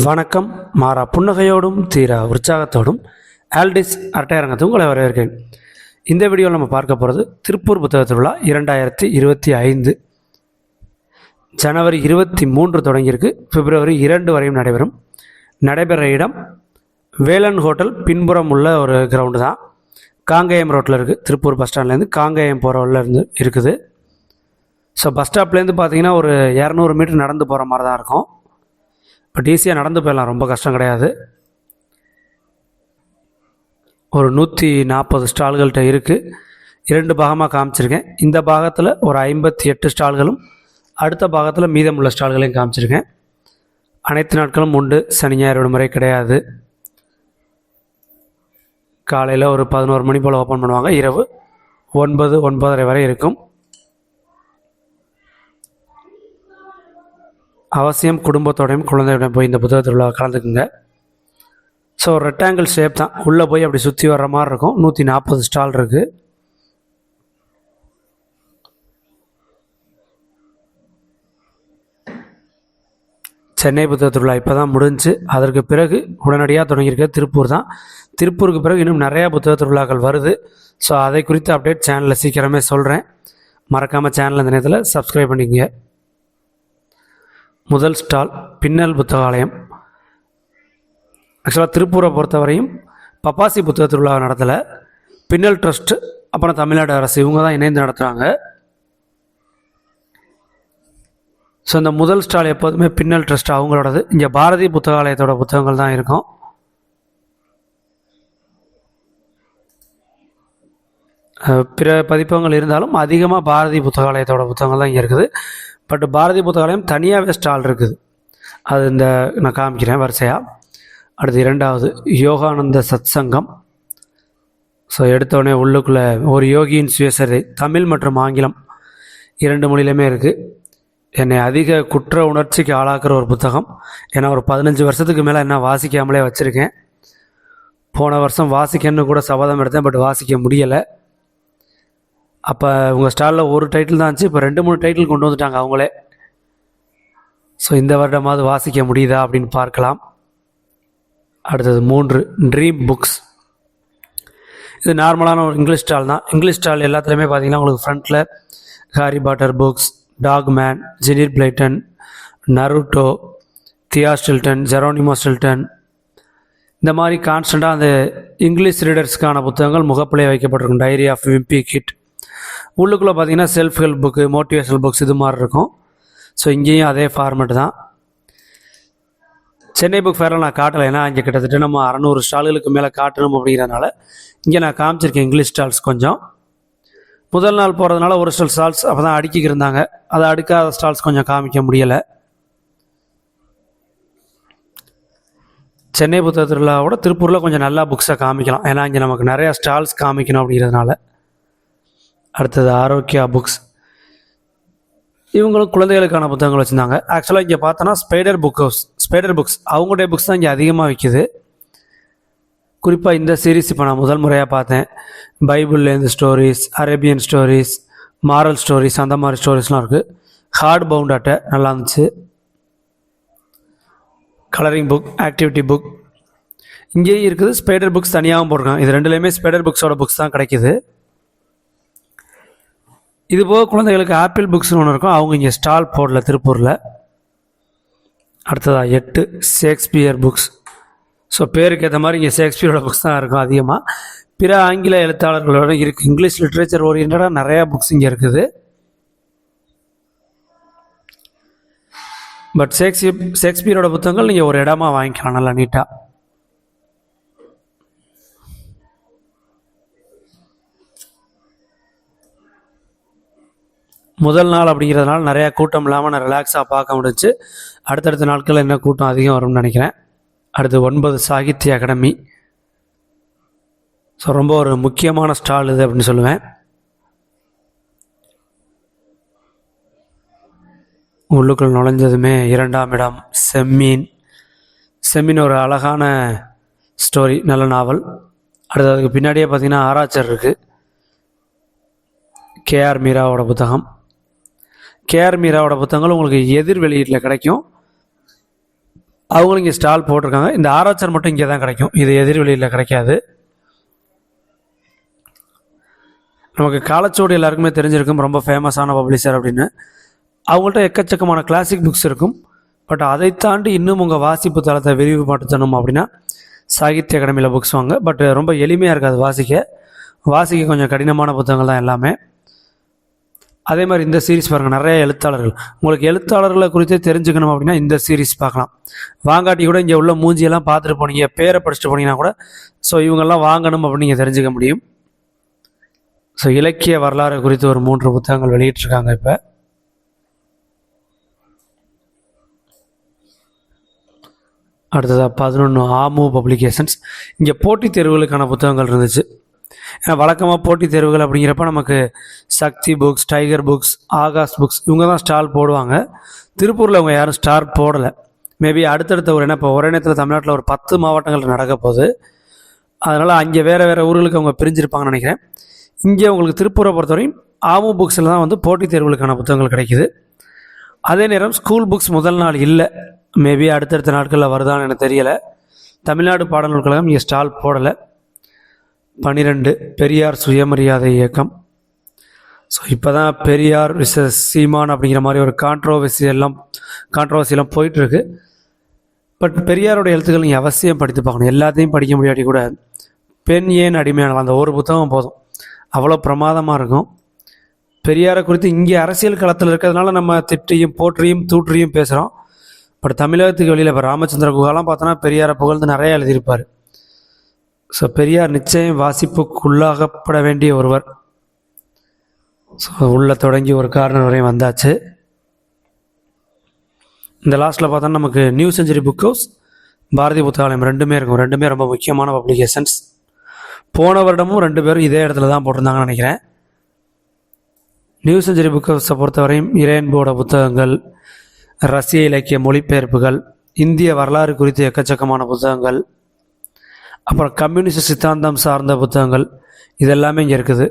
வணக்கம். மாறா புன்னகையோடும் தீரா உற்சாகத்தோடும் ஆல்டிஸ் அரட்டையரங்கத்தை உங்களை வரவேற்கிறேன். இந்த வீடியோவில் நம்ம பார்க்க போகிறது திருப்பூர் புத்தக திருவிழா இரண்டாயிரத்தி இருபத்தி ஐந்து. ஜனவரி இருபத்தி மூன்று தொடங்கியிருக்கு. பிப்ரவரி இரண்டு வரையும் நடைபெறும். நடைபெற இடம் வேலன் ஹோட்டல். பின்புறம் உள்ள ஒரு கிரவுண்டு தான். காங்கேயம் ரோட்டில் இருக்குது திருப்பூர் பஸ் ஸ்டாண்ட்லேருந்து காங்கேயம் போகிற உள்ள இருந்து இருக்குது. ஸோ பஸ் ஸ்டாப்லேருந்து பார்த்தீங்கன்னா ஒரு இரநூறு மீட்டர் நடந்து போகிற மாதிரி தான் இருக்கும். பட் ஈஸியாக நடந்து போயிடலாம் ரொம்ப கஷ்டம் கிடையாது. ஒரு நூற்றி நாற்பது ஸ்டால்கள்கிட்ட இருக்குது இரண்டு பாகமாக காமிச்சிருக்கேன். இந்த பாகத்தில் ஒரு ஐம்பத்தி எட்டு ஸ்டால்களும் அடுத்த பாகத்தில் மீதமுள்ள ஸ்டால்களையும் காமிச்சிருக்கேன். அனைத்து நாட்களும் உண்டு. சனி ஞாயிறு விடுமுறை கிடையாது. காலையில் ஒரு பதினோரு மணி போல் ஓப்பன் பண்ணுவாங்க. இரவு ஒன்பது ஒன்பதரை வரை இருக்கும். அவசியம் குடும்பத்தோடையும் குழந்தையோடையும் போய் இந்த புத்தக திருவிழா கலந்துக்குங்க. ஸோ ரெக்டாங்கிள் ஷேப் தான். உள்ளே போய் அப்படி சுற்றி வர்ற மாதிரி இருக்கும். நூற்றி நாற்பது ஸ்டால் இருக்குது சென்னை புத்தக திருவிழா இப்போ தான் முடிஞ்சு. அதற்கு பிறகு உடனடியாக தொடங்கியிருக்க திருப்பூர் தான். திருப்பூருக்கு பிறகு இன்னும் நிறையா புத்தக திருவிழாக்கள் வருது. ஸோ அதை குறித்து அப்டேட் சேனலில் சீக்கிரமே சொல்கிறேன் மறக்காமல் சேனல் இந்த நேரத்தில் சப்ஸ்கிரைப் பண்ணிக்கங்க. முதல் ஸ்டால் பின்னல் புத்தகாலயம். ஆக்சுவலாக திருப்பூரை பொறுத்தவரையும் பப்பாசி புத்தக திருவிழா நடத்தலை. பின்னல் ட்ரஸ்ட் அப்புறம் தமிழ்நாடு அரசு இவங்க தான் இணைந்து நடத்துகிறாங்க ஸோ இந்த முதல் ஸ்டால் எப்போதுமே பின்னல் ட்ரஸ்ட் அவங்களோடது. இங்கே பாரதி புத்தகாலயத்தோட புத்தகங்கள் தான் இருக்கும். பிற பதிப்பகங்கள் இருந்தாலும் அதிகமாக பாரதி புத்தகாலயத்தோட புத்தகங்கள் தான் இங்கே இருக்குது. பட் பாரதி புத்தகாலயம் தனியாகவே ஸ்டால் இருக்குது. அது இந்த நான் காமிக்கிறேன் வரிசையாக அடுத்து இரண்டாவது யோகானந்த சத்சங்கம். ஸோ எடுத்தோடனே உள்ளுக்குள்ளே ஒரு யோகியின் சுயசரிதை தமிழ் மற்றும் ஆங்கிலம் இரண்டு மொழியிலுமே இருக்குது என்னை அதிக குற்ற உணர்ச்சிக்கு ஆளாக்குற ஒரு புத்தகம். ஏன்னா ஒரு பதினஞ்சு வருஷத்துக்கு மேலே என்ன வாசிக்காமலே வச்சுருக்கேன். போன வருஷம் வாசிக்கன்னு கூட சபதம் எடுத்தேன் பட் வாசிக்க முடியலை. அப்போ உங்கள் ஸ்டாலில் ஒரு டைட்டில் தான் இருந்துச்சு. இப்போ ரெண்டு மூணு டைட்டில் கொண்டு வந்துட்டாங்க அவங்களே. ஸோ இந்த வருடமாவது வாசிக்க முடியுதா அப்படின்னு பார்க்கலாம். அடுத்தது மூன்று ட்ரீம் புக்ஸ் இது நார்மலான ஒரு இங்கிலீஷ் ஸ்டால் தான். இங்கிலீஷ் ஸ்டால் எல்லாத்துலேயுமே பார்த்தீங்கன்னா உங்களுக்கு ஃப்ரண்ட்டில் Harry Potter books Dog Man ஜெனிர் Blyton Naruto Thea Stilton Geronimo Stilton இந்த மாதிரி கான்ஸ்டண்ட்டாக அந்த இங்கிலீஷ் ரீடர்ஸ்க்கான புத்தகங்கள் முகப்பிலே வைக்கப்பட்டிருக்கும். டைரி ஆஃப் விம்பி கிட் உள்ளுக்குள்ளே பார்த்தீங்கன்னா self help book motivational books இது மாதிரி இருக்கும். ஸோ இங்கேயும் அதே ஃபார்மேட் தான். சென்னை புக் ஃபேரில் நான் காட்டலை. ஏன்னா இங்கே கிட்டத்தட்ட நம்ம அறநூறு ஸ்டால்களுக்கு மேலே காட்டணும் அப்படிங்கிறனால இங்கே நான் காமிச்சிருக்கேன் இங்கிலீஷ் ஸ்டால்ஸ் கொஞ்சம். முதல் நாள் போகிறதுனால ஒரு சில ஸ்டால்ஸ் அப்போ தான் அடுக்கிக்கு இருந்தாங்க. அதை அடுக்காத ஸ்டால்ஸ் கொஞ்சம் காமிக்க முடியலை. சென்னை புத்தக திருவிழாவோட திருப்பூரில் கொஞ்சம் நல்லா புக்ஸை காமிக்கலாம். ஏன்னா இங்கே நமக்கு நிறையா ஸ்டால்ஸ் காமிக்கணும் அப்படிங்கிறதுனால. அடுத்தது ஆரோக்கியா புக்ஸ். இவங்களும் குழந்தைகளுக்கான புத்தகங்கள் வச்சுருந்தாங்க. ஆக்சுவலாக இங்கே பார்த்தோன்னா Spider Book House Spider books அவங்களுடைய புக்ஸ் தான் இங்கே அதிகமாக விற்கிது குறிப்பாக இந்த சீரீஸ் இப்போ நான் முதல் முறையாக பார்த்தேன். பைபிள்லேருந்து stories Arabian stories moral stories அந்த மாதிரி ஸ்டோரிஸ்லாம் இருக்குது ஹார்ட் பவுண்ட் அட்டை நல்லா இருந்துச்சு. கலரிங் புக் ஆக்டிவிட்டி புக் இங்கேயும் இருக்குது. ஸ்பைடர் புக்ஸ் தனியாகவும் போட்டிருக்காங்க. இது ரெண்டுலேயுமே ஸ்பைடர் புக்ஸோட புக்ஸ் தான் கிடைக்கிது. இது போக குழந்தைகளுக்கு ஆப்பிள் புக்ஸ்னு ஒன்று இருக்கும். அவங்க இங்கே ஸ்டால் போடல திருப்பூரில். அடுத்ததாக எட்டு ஷேக்ஸ்பியர் புக்ஸ் ஸோ பேருக்கு ஏற்ற மாதிரி இங்கே ஷேக்ஸ்பியரோட புக்ஸ் தான் இருக்கும் அதிகமாக பிற ஆங்கில எழுத்தாளர்களோட இருக்குது இங்கிலீஷ் லிட்ரேச்சர் ஓரியன்டாக நிறையா புக்ஸ் இங்கே இருக்குது. பட் ஷேக்ஸ்பியர் ஷேக்ஸ்பியரோட புத்தகங்கள் நீங்கள் ஒரு இடமா வாங்கிக்கலாம் நல்லா நீட்டாக முதல் நாள் அப்படிங்கிறதுனால நிறையா கூட்டம் இல்லாமல் நான் ரிலாக்ஸாக பார்க்க முடிஞ்சு அடுத்தடுத்த நாட்களில் என்ன கூட்டம் அதிகம் வரும்னு நினைக்கிறேன். அடுத்து ஒன்பது சாகித்ய அகாடமி. ஸோ ரொம்ப ஒரு முக்கியமான ஸ்டால் இது அப்படின்னு சொல்லுவேன். உள்ளுக்குள் நுழைஞ்சதுமே இரண்டாம் இடம் செம்மீன். செம்மீன் ஒரு அழகான ஸ்டோரி நல்ல நாவல் அடுத்து அதுக்கு பின்னாடியே பார்த்தீங்கன்னா ஆராய்ச்சர் இருக்குது கேஆர் மீராவோட புத்தகம். கேஆர் மீராவோட புத்தகங்கள் உங்களுக்கு எதிர் வெளியீட்டில் கிடைக்கும். அவங்களும் இங்கே ஸ்டால் போட்டிருக்காங்க. இந்த ஆராய்ச்சர் மட்டும் இங்கே தான் கிடைக்கும். இது எதிர்வெளியில் கிடைக்காது. நமக்கு காலச்சோடு எல்லாருக்குமே தெரிஞ்சிருக்கும். ரொம்ப ஃபேமஸான பப்ளிஷர் அப்படின்னு. அவங்கள்ட்ட எக்கச்சக்கமான கிளாசிக் புக்ஸ் இருக்கும். பட் அதை தாண்டி இன்னும் உங்கள் வாசிப்பு தளத்தை விரிவுபடுத்தணும் அப்படின்னா சாகித்ய அகாடமியில் புக்ஸ் வாங்க. பட் ரொம்ப எளிமையாக இருக்காது வாசிக்க. வாசிக்க கொஞ்சம் கடினமான புத்தகங்கள் தான் எல்லாமே. அதே மாதிரி இந்த சீரிஸ் பாருங்கள் நிறைய எழுத்தாளர்கள். உங்களுக்கு எழுத்தாளர்களை குறித்து தெரிஞ்சுக்கணும் அப்படின்னா இந்த சீரிஸ் பார்க்கலாம். வாங்காட்டி கூட இங்கே உள்ள மூஞ்சியெல்லாம் பார்த்துட்டு போனீங்க பேரை படிச்சுட்டு போனீங்கன்னா கூட ஸோ இவங்கெல்லாம் வாங்கணும் அப்படின்னு நீங்கள் தெரிஞ்சுக்க முடியும். ஸோ இலக்கிய வரலாறு குறித்து ஒரு மூன்று புத்தகங்கள் வெளியிட்டிருக்காங்க இப்போ. அடுத்ததாக பதினொன்று ஆமு பப்ளிகேஷன்ஸ். இங்கே போட்டித் தேர்வுகளுக்கான புத்தகங்கள் இருந்துச்சு. ஏன்னா வழக்கமாக போட்டித் தேர்வுகள் அப்படிங்கிறப்ப நமக்கு Sakthi books Tiger books Aakash books இவங்க தான் ஸ்டால் போடுவாங்க. திருப்பூரில் அவங்க யாரும் ஸ்டார் போடலை. மேபி அடுத்தடுத்த ஒரு என்ன இப்போ ஒரே நேரத்தில் தமிழ்நாட்டில் ஒரு பத்து மாவட்டங்கள் நடக்க போகுது. அதனால் அங்கே வேறு வேறு ஊர்களுக்கு அவங்க பிரிஞ்சிருப்பாங்கன்னு நினைக்கிறேன். இங்கே உங்களுக்கு திருப்பூரை பொறுத்தவரையும் ஆமு புக்ஸில் தான் வந்து போட்டித் தேர்வுகளுக்கான புத்தகங்கள் கிடைக்குது. அதே நேரம் ஸ்கூல் புக்ஸ் முதல் நாள் இல்லை. மேபி அடுத்தடுத்த நாட்களில் வருதான்னு எனக்கு தெரியலை. தமிழ்நாடு பாடநூல் கழகம் இங்கே ஸ்டால் போடலை. பனிரெண்டு பெரியார் சுயமரியாதை இயக்கம். ஸோ இப்போ தான் பெரியார் விசஸ் சீமான் அப்படிங்கிற மாதிரி ஒரு கான்ட்ரோவர்சி எல்லாம் கான்ட்ரோவர்சி எல்லாம் போயிட்டுருக்கு. பட் பெரியாரோட எழுத்துக்கள் நீங்கள் அவசியம் படித்து பார்க்கணும். எல்லாத்தையும் படிக்க முடியாட்டி கூட பெண் ஏன் அடிமையானலாம் அந்த ஒரு புத்தகம் போதும். அவ்வளோ பிரமாதமாக இருக்கும். பெரியாரை குறித்து இங்கே அரசியல் களத்தில் இருக்கிறதுனால நம்ம திட்டியும் போற்றியும் தூற்றியும் பேசுகிறோம் பட் தமிழகத்துக்கு வெளியில் இப்போ ராமச்சந்திர குகாலாம் பார்த்தோன்னா பெரியாரை புகழ்ந்து நிறைய எழுதியிருப்பார். ஸோ பெரியார் நிச்சயம் வாசிப்புக்குள்ளாகப்பட வேண்டிய ஒருவர். ஸோ உள்ள தொடங்கி ஒரு காரணம் வரையும் வந்தாச்சு. இந்த லாஸ்ட்டில் பார்த்தோன்னா நமக்கு New Century Book House Bharathi Puthakalayam ரெண்டுமே இருக்கும். ரெண்டுமே ரொம்ப முக்கியமான பப்ளிகேஷன்ஸ் போன வருடமும் ரெண்டு பேரும் இதே இடத்துல தான் போட்டிருந்தாங்கன்னு நினைக்கிறேன். நியூ செஞ்சுரி புக் ஹவுஸை பொறுத்தவரையும் இறையன்போட புத்தகங்கள் ரஷ்ய இலக்கிய மொழிபெயர்ப்புகள் இந்திய வரலாறு குறித்து எக்கச்சக்கமான புத்தகங்கள் அப்புறம் கம்யூனிஸ்ட் சித்தாந்தம் சார்ந்த புத்தகங்கள் இதெல்லாமே இங்கே இருக்குது.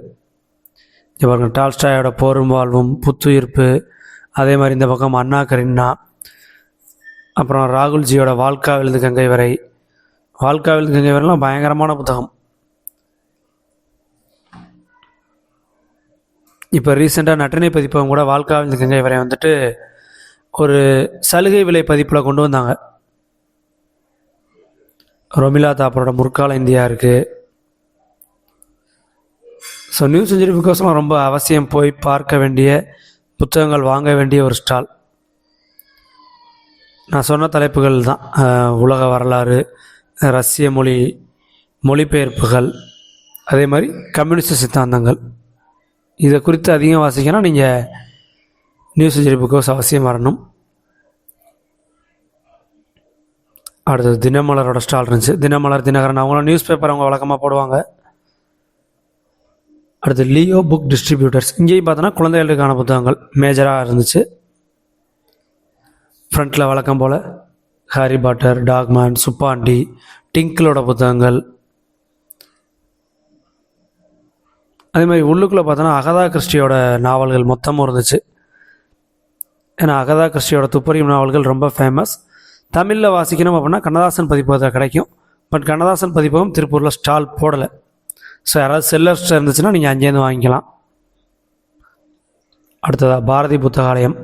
இங்கே பாருங்கள் டால்ஸ்டாயோட போரும் வாழ்வும் புத்துயிர்ப்பு அதே மாதிரி இந்த பக்கம் அண்ணா கரின்னா அப்புறம் ராகுல்ஜியோட வாழ்க்காவிலிருந்து கங்கை வரை. வாழ்க்காவிலிருந்து கங்கை வரைலாம் பயங்கரமான புத்தகம். இப்போ ரீசெண்டாக நட்டினை பதிப்பகம் கூட வாழ்க்காவிலிருந்து கங்கை வரை வந்துட்டு ஒரு சலுகை விலை பதிப்பில் கொண்டு வந்தாங்க. ரொமிலா தாப்பரோட முற்கால இந்தியா இருக்குது ஸோ நியூ செஞ்சுரி புக்கோஸ்லாம் ரொம்ப அவசியம் போய் பார்க்க வேண்டிய புத்தகங்கள் வாங்க வேண்டிய ஒரு ஸ்டால் நான் சொன்ன தலைப்புகள் தான். உலக வரலாறு ரஷ்ய மொழி மொழிபெயர்ப்புகள் அதே மாதிரி கம்யூனிஸ்ட் சித்தாந்தங்கள். இதை குறித்து அதிகம் வாசிக்கணும் நீங்கள் நியூ செஞ்சுரி புக்கோஸ் அவசியம் வரணும். அடுத்தது தினமலரோட ஸ்டால் இருந்துச்சு. தினமலர் தினகரன் அவங்களும் நியூஸ் பேப்பர் அவங்க வழக்கமாக போடுவாங்க. அடுத்து லியோ புக் டிஸ்ட்ரிபியூட்டர்ஸ் இங்கேயும் பார்த்தோன்னா குழந்தைகளுக்கான புத்தகங்கள் மேஜராக இருந்துச்சு. ஃப்ரண்ட்டில் வழக்கம் போல் Harry Potter Dog Man Suppandi டிங்கிளோட புத்தகங்கள். அதே மாதிரி உள்ளுக்குள்ளே பார்த்தோன்னா அகதா கிறிஸ்டியோட நாவல்கள் மொத்தமும் இருந்துச்சு. ஏன்னா அகதா கிறிஸ்டியோட துப்பறியும் நாவல்கள் ரொம்ப ஃபேமஸ் தமிழில் வாசிக்கணும் அப்படின்னா கண்ணதாசன் பதிப்பகத்தில் கிடைக்கும். பட் கண்ணதாசன் பதிப்பகம் திருப்பூரில் ஸ்டால் போடலை. ஸோ யாராவது செல்லர்ஸ் இருந்துச்சுன்னா நீங்கள் அங்கேருந்து வாங்கிக்கலாம். அடுத்ததாக பாரதி புத்தகாலயம்.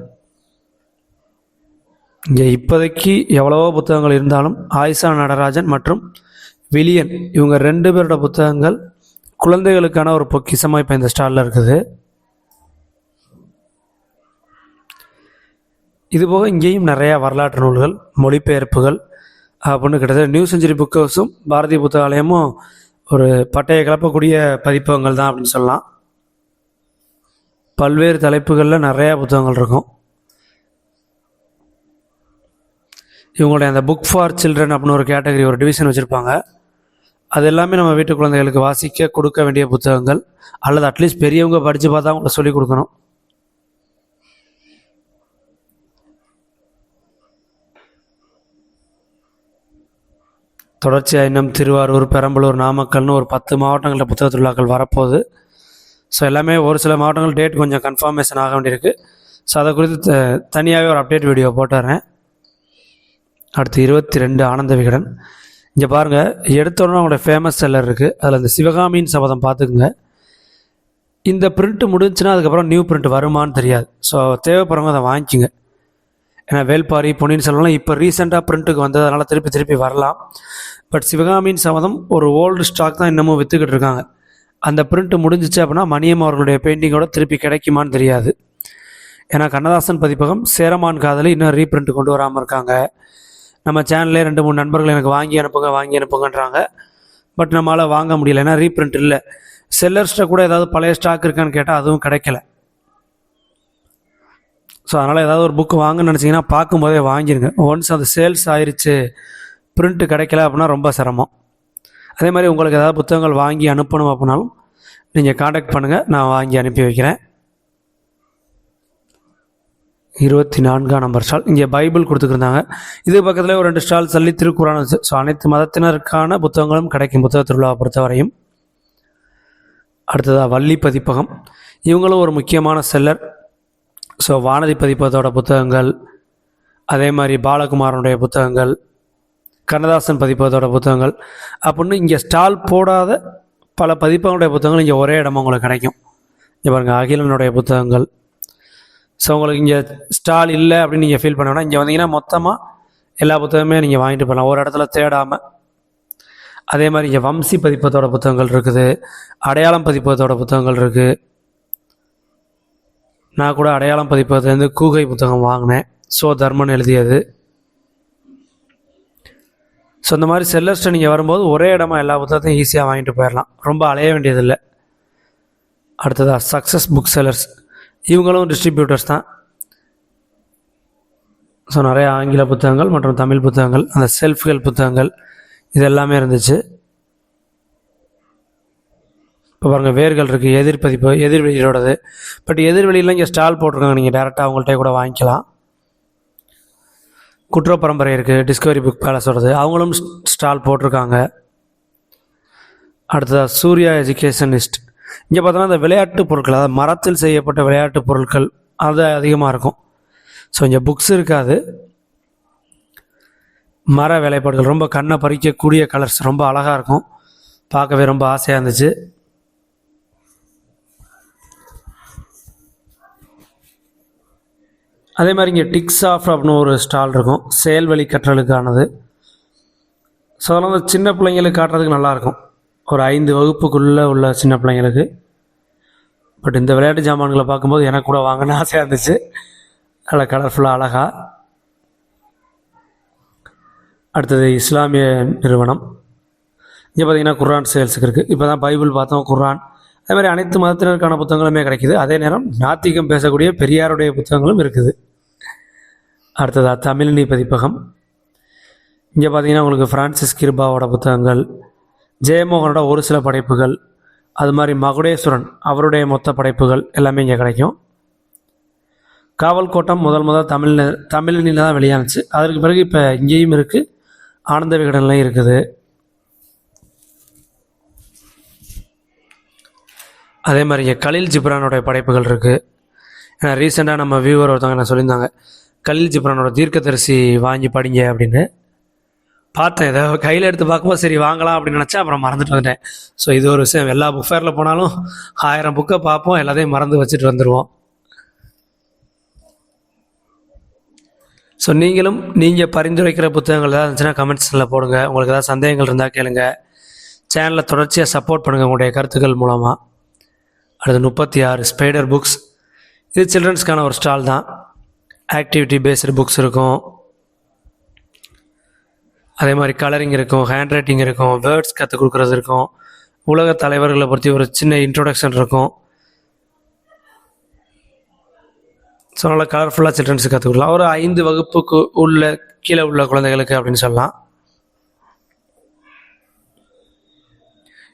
இங்கே இப்போதைக்கு எவ்வளவோ புத்தகங்கள் இருந்தாலும் ஆயிஷா நடராஜன் மற்றும் விலியன் இவங்க ரெண்டு பேரோட புத்தகங்கள் குழந்தைகளுக்கான ஒரு பொக்கிஷமாக இப்போ இந்த ஸ்டாலில் இருக்குது. இதுபோக இங்கேயும் நிறையா வரலாற்று நூல்கள் மொழிபெயர்ப்புகள் அப்படின்னு கிட்டத்தட்ட நியூ செஞ்சுரி புக் ஹவுஸும் பாரதிய புத்தகாலயமும் ஒரு பட்டையை கிளப்பக்கூடிய பதிப்பகங்கள் தான் அப்படின்னு சொல்லலாம். பல்வேறு தலைப்புகளில் நிறையா புத்தகங்கள் இருக்கும். இவங்களுடைய அந்த புக் ஃபார் சில்ட்ரன் அப்படின்னு ஒரு கேட்டகரி ஒரு டிவிஷன் வச்சுருப்பாங்க. அது எல்லாமே நம்ம வீட்டு குழந்தைகளுக்கு வாசிக்க கொடுக்க வேண்டிய புத்தகங்கள். அல்லது அட்லீஸ்ட் பெரியவங்க படித்து பார்த்தா அவங்கள சொல்லிக் கொடுக்கணும். தொடர்ச்சியாக இன்னும் திருவாரூர் பெரம்பலூர் நாமக்கல்னு ஒரு பத்து மாவட்டங்களில் புத்தக திருவிழாக்கள் வரப்போகுது. ஸோ எல்லாமே ஒரு சில மாவட்டங்கள் டேட் கொஞ்சம் கன்ஃபர்மேஷன் ஆக வேண்டியிருக்கு. ஸோ அதை குறித்து த- தனியாகவே ஒரு அப்டேட் வீடியோ போட்டுறேன். அடுத்து இருபத்தி ரெண்டு ஆனந்த விகடன். இங்கே பாருங்கள் எடுத்தோடனே அவங்களோட ஃபேமஸ் செல்லர் இருக்குது அதில் இந்த சிவகாமியின் சபதம் பார்த்துக்குங்க. இந்த பிரிண்ட்டு முடிஞ்சுன்னா அதுக்கப்புறம் நியூ பிரிண்ட் வருமான்னு தெரியாது. ஸோ தேவைப்படுறவங்க அதை வாங்கிக்கோங்க. ஏன்னா வேல்பாரி பொன்னியின் செல்வம்லாம் இப்போ ரீசெண்டாக பிரிண்ட்டுக்கு வந்தது அதனால் திருப்பி திருப்பி வரலாம். பட் சிவகாமியின் சபதம் ஒரு ஓல்டு ஸ்டாக் தான் இன்னமும் விற்றுக்கிட்டு இருக்காங்க. அந்த பிரிண்ட் முடிஞ்சிச்சு அப்படின்னா மணியம் அவர்களுடைய பெயிண்டிங்கோட திருப்பி கிடைக்குமான்னு தெரியாது. ஏன்னா கண்ணதாசன் பதிப்பகம் சேரமான் காதலி இன்னும் ரீப்ரிண்ட் கொண்டு வராமல் இருக்காங்க. நம்ம சேனல்லே ரெண்டு மூணு நண்பர்கள் எனக்கு வாங்கி அனுப்புங்க வாங்கி அனுப்புங்கன்றாங்க. பட் நம்மளால் வாங்க முடியல ஏன்னா ரீப்ரிண்ட் இல்லை. செல்லர்ஸ்ட்டை கூட ஏதாவது பழைய ஸ்டாக் இருக்கான்னு கேட்டால் அதுவும் கிடைக்கல. ஸோ அதனால் ஏதாவது ஒரு புக்கு வாங்கன்னு நினச்சிங்கன்னா பார்க்கும்போதே வாங்கிருங்க. ஒன்ஸ் அது சேல்ஸ் ஆயிடுச்சு பிரிண்ட்டு கிடைக்கல அப்படின்னா ரொம்ப சிரமம். அதே மாதிரி உங்களுக்கு ஏதாவது புத்தகங்கள் வாங்கி அனுப்பணும் அப்படின்னாலும் நீங்கள் காண்டாக்ட் பண்ணுங்கள் நான் வாங்கி அனுப்பி வைக்கிறேன். இருபத்தி நான்காம் நம்பர் ஸ்டால் இங்கே பைபிள் கொடுத்துருந்தாங்க இது பக்கத்தில் ஒரு ரெண்டு ஸ்டால் சொல்லி திருக்குறான் வச்சு ஸோ அனைத்து மதத்தினருக்கான புத்தகங்களும் கிடைக்கும் புத்தக திருவிழாவை பொறுத்தவரையும். அடுத்ததாக வள்ளி பதிப்பகம் இவங்களும் ஒரு முக்கியமான செல்லர் ஸோ வானதி பதிப்பத்தோட புத்தகங்கள் அதே மாதிரி பாலகுமாரனுடைய புத்தகங்கள் கண்ணதாசன் பதிப்பதோட புத்தகங்கள் அப்படின்னு இங்கே ஸ்டால் போடாத பல பதிப்பகங்களுடைய புத்தகங்கள் இங்கே ஒரே இடமா உங்களுக்கு கிடைக்கும். இங்கே பாருங்கள் அகிலனுடைய புத்தகங்கள். ஸோ உங்களுக்கு இங்கே ஸ்டால் இல்லை அப்படின்னு நீங்கள் ஃபீல் பண்ண இங்கே வந்தீங்கன்னா மொத்தமாக எல்லா புத்தகமே நீங்கள் வாங்கிட்டு போகலாம் ஒரு இடத்துல தேடாமல் அதே மாதிரி இங்கே வம்சி பதிப்பத்தோட புத்தகங்கள் இருக்குது. அடையாளம் பதிப்பத்தோட புத்தகங்கள் இருக்குது நான் கூட அடையாளம் பதிப்பதுலேருந்து கூகை புத்தகம் வாங்கினேன். ஸோ தர்மன் எழுதியது. ஸோ இந்த மாதிரி செல்லர்ஸ்ட்டு நீங்கள் வரும்போது ஒரே இடமா எல்லா புத்தகத்தையும் ஈஸியாக வாங்கிட்டு போயிடலாம் ரொம்ப அலைய வேண்டியதில்லை. அடுத்ததாக சக்ஸஸ் புக் செல்லர்ஸ் இவங்களும் டிஸ்ட்ரிபியூட்டர்ஸ் தான். ஸோ நிறைய ஆங்கில புத்தகங்கள் மற்றும் தமிழ் புத்தகங்கள் அந்த செல்ஃப் ஹெல்ப் புத்தகங்கள் இது எல்லாமே இருந்துச்சு. இப்போ பாருங்கள் வேர்கள் இருக்குது எதிர்பதிப்பு எதிர்வெளியோடது பட் எதிர்வெளியில் இங்கே ஸ்டால் போட்டிருக்காங்க. நீங்கள் டேரெக்டாக அவங்கள்ட்ட கூட வாங்கிக்கலாம். குற்ற பரம்பரை இருக்குது டிஸ்கவரி புக் பேலஸோடது அவங்களும் ஸ்டால் போட்டிருக்காங்க. அடுத்ததாக சூர்யா எஜுகேஷனிஸ்ட் இங்கே பார்த்தோன்னா இந்த விளையாட்டு பொருட்கள் அதாவது மரத்தில் செய்யப்பட்ட விளையாட்டு பொருட்கள் அது அதிகமாக இருக்கும். ஸோ இங்கே புக்ஸ் இருக்காது. மர வேலைப்பாடுகள் ரொம்ப கண்ணை பறிக்கக்கூடிய கலர்ஸ் ரொம்ப அழகாக இருக்கும். பார்க்கவே ரொம்ப ஆசையாக இருந்துச்சு. அதே மாதிரி இங்கே டிக்ஸ் ஆஃப் அப்படின்னு ஒரு ஸ்டால் இருக்கும். செயல்வழி கற்றலுக்கானது. ஸோ அதெல்லாம் வந்து சின்ன பிள்ளைங்களுக்கு காட்டுறதுக்கு நல்லாயிருக்கும். ஒரு ஐந்து வகுப்புக்குள்ளே உள்ள சின்ன பிள்ளைங்களுக்கு. பட் இந்த விளையாட்டு ஜாமான்களை பார்க்கும்போது எனக்கு கூட வாங்கின ஆசையாக இருந்துச்சு. நல்லா கலர்ஃபுல்லாக அழகாக அடுத்தது இஸ்லாமிய நிறுவனம். இங்கே பார்த்தீங்கன்னா குர்ஆன் சேல்ஸுக்கு இருக்குது இப்போ தான் பைபிள் பார்த்தோம் குர்ஆன். அதே மாதிரி அனைத்து மதத்தினருக்கான புத்தகங்களுமே கிடைக்குது. அதே நேரம் நாத்திகம் பேசக்கூடிய பெரியாருடைய புத்தகங்களும் இருக்குது. அடுத்ததாக தமிழ்நி பதிப்பகம் இங்கே பார்த்தீங்கன்னா உங்களுக்கு ஃப்ரான்சிஸ் கிருபாவோட புத்தகங்கள் ஜெயமோகனோட ஒரு சில படைப்புகள் அது மாதிரி மகுடேஸ்வரன் அவருடைய மொத்த படைப்புகள் எல்லாமே இங்கே கிடைக்கும். காவல் கோட்டம் முதல் முதல் தமிழ் தமிழ்நில தான் வெளியானுச்சு. அதற்கு பிறகு இப்போ இங்கேயும் இருக்குது ஆனந்த விகடன்லையும் இருக்குது. அதே மாதிரி இங்கே கலில் ஜிப்ரானுடைய படைப்புகள் இருக்குது ஏன்னா ரீசெண்டாக நம்ம வியூவர் ஒருத்தவங்க என்ன சொல்லியிருந்தாங்க? கலில் ஜிப்ரானோட தீர்க்கதரிசி வாங்கி படிங்க அப்படின்னு. பார்த்தேன். இதை கையில் எடுத்து பார்க்கும்போது சரி வாங்கலாம் அப்படின்னு நினச்சா அப்புறம் மறந்துட்டு வந்துட்டேன். ஸோ இது ஒரு விஷயம். எல்லா புக் ஃபேரில் போனாலும் ஆயிரம் புக்கை பார்ப்போம். எல்லாத்தையும் மறந்து வச்சுட்டு வந்துடுவோம் ஸோ நீங்களும் நீங்கள் பரிந்துரைக்கிற புத்தகங்கள் ஏதாவது இருந்துச்சுன்னா கமெண்ட்ஸில் போடுங்க. உங்களுக்கு ஏதாவது சந்தேகங்கள் இருந்தால் கேளுங்க. சேனலில் தொடர்ச்சியாக சப்போர்ட் பண்ணுங்கள் உங்களுடைய கருத்துக்கள் மூலமாக அடுத்து முப்பத்தி ஆறு ஸ்பைடர் புக்ஸ் இது சில்ட்ரன்ஸ்க்கான ஒரு ஸ்டால் தான். ஆக்டிவிட்டி பேஸ்டு புக்ஸ் இருக்கும். அதே மாதிரி கலரிங் இருக்கும் ஹேண்ட் ரைட்டிங் இருக்கும் வேர்ட்ஸ் கற்றுக் கொடுக்குறது இருக்கும். உலக தலைவர்களை பற்றி ஒரு சின்ன இன்ட்ரோடக்ஷன் இருக்கும். ஸோ நல்லா கலர்ஃபுல்லாக சில்ட்ரன்ஸுக்கு கற்றுக் கொடுக்கலாம். ஒரு ஐந்து வகுப்புக்கு உள்ள கீழே உள்ள குழந்தைகளுக்கு அப்படின்னு சொல்லலாம்.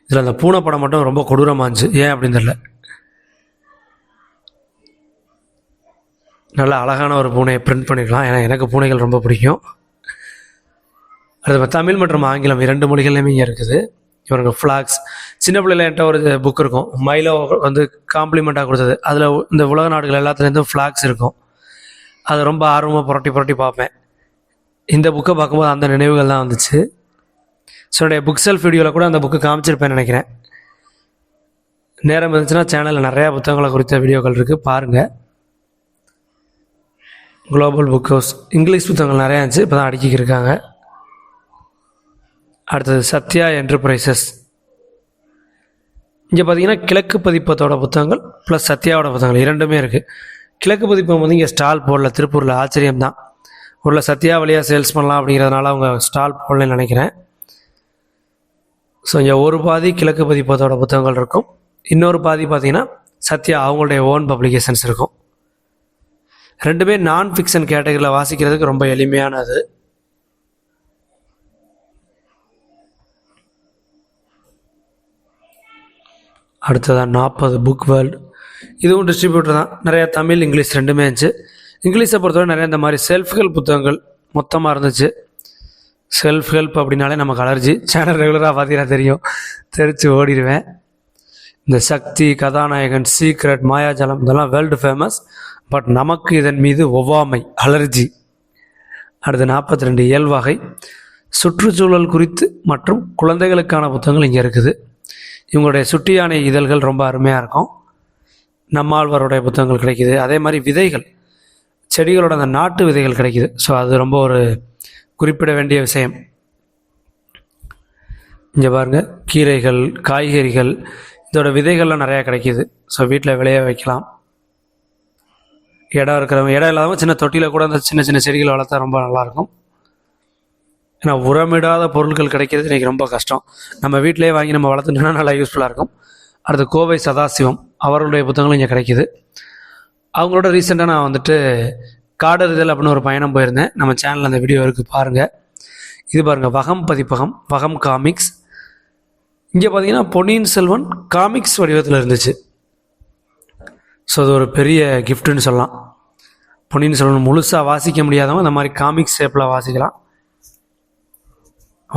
இதில் அந்த பூனை படம் மட்டும் ரொம்ப கொடூரமாக இருந்துச்சு. ஏன் அப்படின்னு தெரியல. நல்ல அழகான ஒரு பூனையை பிரிண்ட் பண்ணிக்கலாம் ஏன்னா எனக்கு பூனைகள் ரொம்ப பிடிக்கும். அது தமிழ் மற்றும் ஆங்கிலம் இரண்டு மொழிகள்லையுமே இங்கே இருக்குது. இவருக்கு ஃப்ளாக்ஸ் சின்ன பிள்ளைல என்கிட்ட ஒரு புக் இருக்கும். மைலோ வந்து காம்ப்ளிமெண்ட்டாக கொடுத்தது. அதில் இந்த உலக நாடுகள் எல்லாத்துலேருந்தும் ஃப்ளாக்ஸ் இருக்கும். அது ரொம்ப ஆர்வமாக புரட்டி புரட்டி பார்ப்பேன். இந்த புக்கை பார்க்கும்போது அந்த நினைவுகள் தான் வந்துச்சு. ஸோ என்னுடைய புக் செல்ஃப் வீடியோவில் கூட அந்த புக்கு காமிச்சிருப்பேன்னு நினைக்கிறேன். நேரம் இருந்துச்சுன்னா சேனலில் நிறையா புத்தகங்களை குறித்த வீடியோக்கள் இருக்குது பாருங்கள் குளோபல் புக் ஹவுஸ் இங்கிலீஷ் புத்தகங்கள் நிறையா இருந்துச்சு இப்போ தான் அடுக்கிக்கிருக்காங்க. அடுத்தது சத்யா என்டர்பிரைசஸ் இங்கே பார்த்தீங்கன்னா கிழக்கு பதிப்பத்தோட புத்தகங்கள் ப்ளஸ் சத்யாவோட புத்தகங்கள் இரண்டுமே இருக்குது கிழக்கு பதிப்பம் வந்து இங்கே ஸ்டால் போடல திருப்பூரில் ஆச்சரியம் தான். உள்ள சத்யா வழியாக சேல்ஸ் பண்ணலாம் அப்படிங்கிறதுனால அவங்க ஸ்டால் போடலன்னு நினைக்கிறேன். ஸோ இங்கே ஒரு பாதி கிழக்கு பதிப்பத்தோட புத்தகங்கள் இருக்கும். இன்னொரு பாதி பார்த்தீங்கன்னா சத்யா அவங்களுடைய ஓன் பப்ளிகேஷன்ஸ் இருக்கும். ரெண்டுமே நான் ஃபிக்ஷன் கேட்டகரியில் வாசிக்கிறதுக்கு ரொம்ப எளிமையானது. அடுத்ததாக நாற்பது புக் வேர்ல்டு இதுவும் டிஸ்ட்ரிபியூட்டர் தான். நிறையா தமிழ் இங்கிலீஷ் ரெண்டுமே இருந்துச்சு. இங்கிலீஷை பொறுத்தவரை நிறைய இந்த மாதிரி செல்ஃப் ஹெல்ப் புத்தகங்கள் மொத்தமாக இருந்துச்சு. செல்ஃப் ஹெல்ப் அப்படின்னாலே நமக்கு அலர்ஜி சேனல் ரெகுலராக பார்த்தீங்கன்னா தெரியும். தெரித்து ஓடிடுவேன். இந்த சக்தி கதாநாயகன் சீக்ரெட் மாயாஜலம் இதெல்லாம் வேர்ல்டு ஃபேமஸ் பட் நமக்கு இதன் மீது ஒவ்வாமை அலர்ஜி. அடுத்து நாற்பத்தி ரெண்டு இயல்வகை சுற்றுச்சூழல் குறித்து மற்றும் குழந்தைகளுக்கான புத்தகங்கள் இங்கே இருக்குது. இவங்களுடைய சுட்டி யானை இதழ்கள் ரொம்ப அருமையாக இருக்கும். நம்மாழ்வாருடைய புத்தகங்கள் கிடைக்குது. அதே மாதிரி விதைகள் செடிகளோட அந்த நாட்டு விதைகள் கிடைக்குது. ஸோ அது ரொம்ப ஒரு குறிப்பிட வேண்டிய விஷயம். இங்கே பாருங்கள் கீரைகள் காய்கறிகள் இதோட விதைகள்லாம் நிறையா கிடைக்கிது. ஸோ வீட்டில் விளைய வைக்கலாம். இடம் இருக்கிறவங்க இடம் இல்லாதவங்க சின்ன தொட்டியில் கூட அந்த சின்ன சின்ன செடிகள் வளர்த்தா ரொம்ப நல்லாயிருக்கும். ஏன்னா உரமிடாத பொருட்கள் கிடைக்கிறது இன்றைக்கி ரொம்ப கஷ்டம். நம்ம வீட்டிலேயே வாங்கி நம்ம வளர்த்துட்டோம்னா நல்லா யூஸ்ஃபுல்லாக இருக்கும். அடுத்து கோவை சதாசிவம் அவர்களுடைய புத்தகங்களும் இங்கே கிடைக்கிது. அவங்களோட ரீசெண்டாக நான் வந்துட்டு காடறிதல் அப்படின்னு ஒரு பயணம் போயிருந்தேன். நம்ம சேனலில் அந்த வீடியோ இருக்குது பாருங்கள் இது பாருங்கள் வகம் பதிப்பகம் வகம் காமிக்ஸ் இங்கே பார்த்தீங்கன்னா பொன்னியின் செல்வன் காமிக்ஸ் வடிவத்தில் இருந்துச்சு. ஸோ அது ஒரு பெரிய கிஃப்ட்டுன்னு சொல்லலாம். பொன்னியின் செல்வன் முழுசாக வாசிக்க முடியாதவங்க இந்த மாதிரி காமிக்ஸ் ஷேப்பில் வாசிக்கலாம்.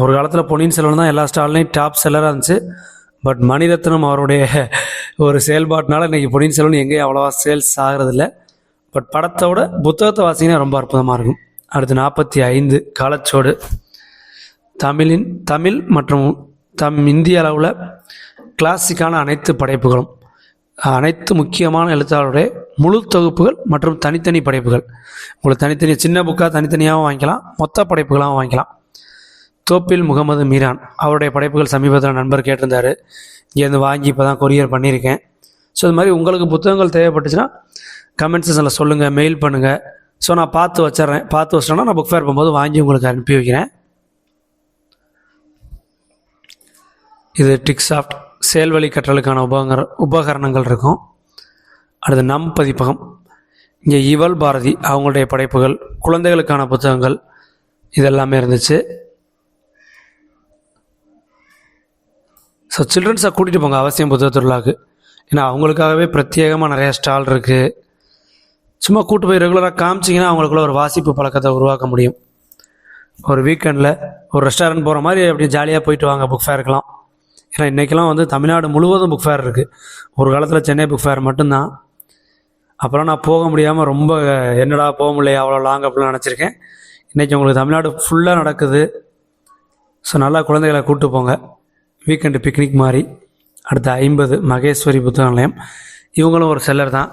ஒரு காலத்தில் பொன்னியின் செல்வன் தான் எல்லா ஸ்டால்லையும் டாப் செல்லராக இருந்துச்சு. பட் மணிரத்னம் அவருடைய ஒரு செயல்பாட்டினால இன்றைக்கி பொன்னியின் செல்வன் எங்கேயும் அவ்வளோவா சேல்ஸ் ஆகிறதில்ல. பட் படத்தோட புத்தகத்தை வாசிங்கன்னா ரொம்ப அற்புதமாக இருக்கும். அடுத்து நாற்பத்தி ஐந்து காலச்சோடு. தமிழின் தமிழ் மற்றும் தம் இந்திய அளவில் கிளாசிக்கான அனைத்து படைப்புகளும். அனைத்து முக்கியமான எழுத்தாளருடைய முழு தொகுப்புகள் மற்றும் தனித்தனி படைப்புகள். உங்களுக்கு தனித்தனி சின்ன புக்காக தனித்தனியாகவும் வாங்கிக்கலாம் மொத்த படைப்புகளாகவும் வாங்கிக்கலாம். தோப்பில் முகமது மீரான் அவருடைய படைப்புகள் சமீபத்தில் நண்பர் கேட்டிருந்தார். இங்கேருந்து வாங்கி இப்போ தான் கொரியர் பண்ணியிருக்கேன். ஸோ இது மாதிரி உங்களுக்கு புத்தகங்கள் தேவைப்பட்டுச்சுன்னா கமெண்ட் செஷனில் சொல்லுங்கள் மெயில் பண்ணுங்கள் ஸோ நான் பார்த்து வச்சிட்றேன். பார்த்து வச்சிட்டேன்னா நான் புக் ஃபேர் பண்ணும்போது வாங்கி உங்களுக்கு அனுப்பி வைக்கிறேன். இது டிக்ஸாஃப்ட் செயல்வழி கற்றலுக்கான உபகர உபகரணங்கள் இருக்கும் அடுத்து நம் பதிப்பகம். இங்கே இவள் பாரதி அவங்களுடைய படைப்புகள் குழந்தைகளுக்கான புத்தகங்கள் இதெல்லாமே இருந்துச்சு. ஸோ சில்ட்ரன்ஸை கூட்டிகிட்டு போங்க அவசியம் புத்தக திருவிழாக்கு ஏன்னா அவங்களுக்காகவே பிரத்யேகமாக நிறையா ஸ்டால் இருக்குது சும்மா கூட்டு போய் ரெகுலராக காமிச்சிங்கன்னா அவங்களுக்குள்ள ஒரு வாசிப்பு பழக்கத்தை உருவாக்க முடியும். ஒரு வீக்கெண்டில் ஒரு ரெஸ்டாரண்ட் போகிற மாதிரி அப்படி ஜாலியாக போயிட்டு வாங்க புக் ஃபேருக்கெலாம் ஏன்னா இன்றைக்கெல்லாம் வந்து தமிழ்நாடு முழுவதும் புக் ஃபேர் இருக்குது ஒரு காலத்தில் சென்னை புக் ஃபேர் மட்டும்தான். அப்புறம் நான் போக முடியாமல் ரொம்ப என்னடா போக முடியல அவ்வளோ லாங் அப்படிலாம் நினச்சிருக்கேன். இன்றைக்கி உங்களுக்கு தமிழ்நாடு ஃபுல்லாக நடக்குது. ஸோ நல்லா குழந்தைகளை கூப்பிட்டு போங்க. வீக்கெண்டு பிக்னிக் மாதிரி. அடுத்த ஐம்பது மகேஸ்வரி புத்தக நிலையம் இவங்களும் ஒரு செல்லர் தான்.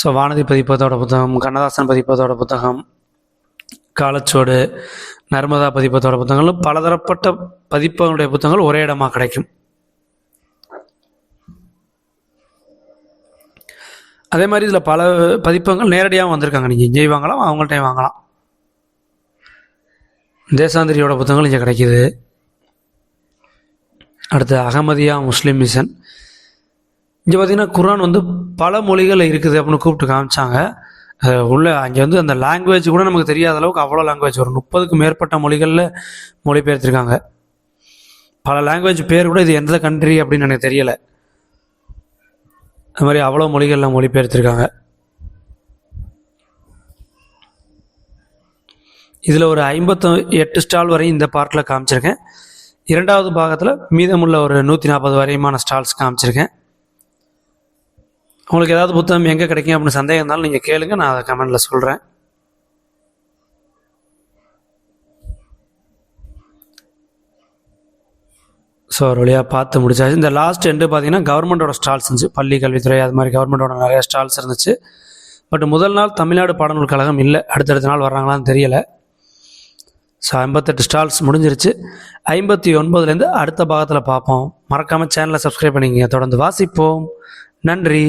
ஸோ வானதி பதிப்பத்தோட புத்தகம் கண்ணதாசன் பதிப்பத்தோட புத்தகம் காலச்சோடு நர்மதா பதிப்பத்தோட புத்தகங்களும் பலதரப்பட்ட பதிப்பங்களுடைய புத்தகங்கள் ஒரே இடமாக கிடைக்கும். அதே மாதிரி இதில் பல பதிப்பங்கள் நேரடியாகவும் வந்திருக்காங்க. நீங்கள் இங்கேயும் வாங்கலாம் அவங்கள்ட்டையும் வாங்கலாம். தேசாந்திரியோட புத்தகங்கள் இங்கே கிடைக்கிது. அடுத்து அகமதியா முஸ்லீம் மிஷன். இங்கே பார்த்தீங்கன்னா குரான் வந்து பல மொழிகள் இருக்குது அப்படின்னு கூப்பிட்டு காமிச்சாங்க. உள்ள அங்கே வந்து அந்த லாங்குவேஜ் கூட நமக்கு தெரியாத அளவுக்கு அவ்வளோ லாங்குவேஜ் வரும். முப்பதுக்கும் மேற்பட்ட மொழிகளில் மொழிபெயர்த்திருக்காங்க. பல லாங்குவேஜ் பேர் கூட இது எந்த கண்ட்ரி அப்படின்னு எனக்கு தெரியலை. அது மாதிரி அவ்வளோ மொழிகளில் மொழிபெயர்த்திருக்காங்க. இதில் ஒரு ஐம்பத்து எட்டு ஸ்டால் வரையும் இந்த பார்ட்டில் காமிச்சிருக்கேன். இரண்டாவது பாகத்தில் மீதமுள்ள ஒரு நூற்றி நாற்பது வரையுமான ஸ்டால்ஸ் காமிச்சிருக்கேன். உங்களுக்கு ஏதாவது புத்தகம் எங்கே கிடைக்கும் அப்படின்னு சந்தேகம் இருந்தாலும் நீங்கள் கேளுங்க நான் அதை கமெண்டில் சொல்கிறேன் ஸோ ஒரு வழியாக பார்த்து முடிச்சாச்சு. இந்த லாஸ்ட் எண்டு பார்த்தீங்கன்னா கவர்மெண்டோட ஸ்டால்ஸ் இருந்துச்சு. பள்ளி கல்வித்துறை அது மாதிரி கவர்மெண்டோட நிறைய ஸ்டால்ஸ் இருந்துச்சு. பட் முதல் நாள் தமிழ்நாடு பாடநூல் கழகம் இல்லை. அடுத்தடுத்த நாள் வர்றாங்களான்னு தெரியலை. ஸோ ஐம்பத்தெட்டு ஸ்டால்ஸ் முடிஞ்சிருச்சு. ஐம்பத்தி ஒன்பதுலேருந்து அடுத்த பாகத்தில் பார்ப்போம். மறக்காமல் சேனலை சப்ஸ்கிரைப் பண்ணிக்கங்க. தொடர்ந்து வாசிப்போம். நன்றி.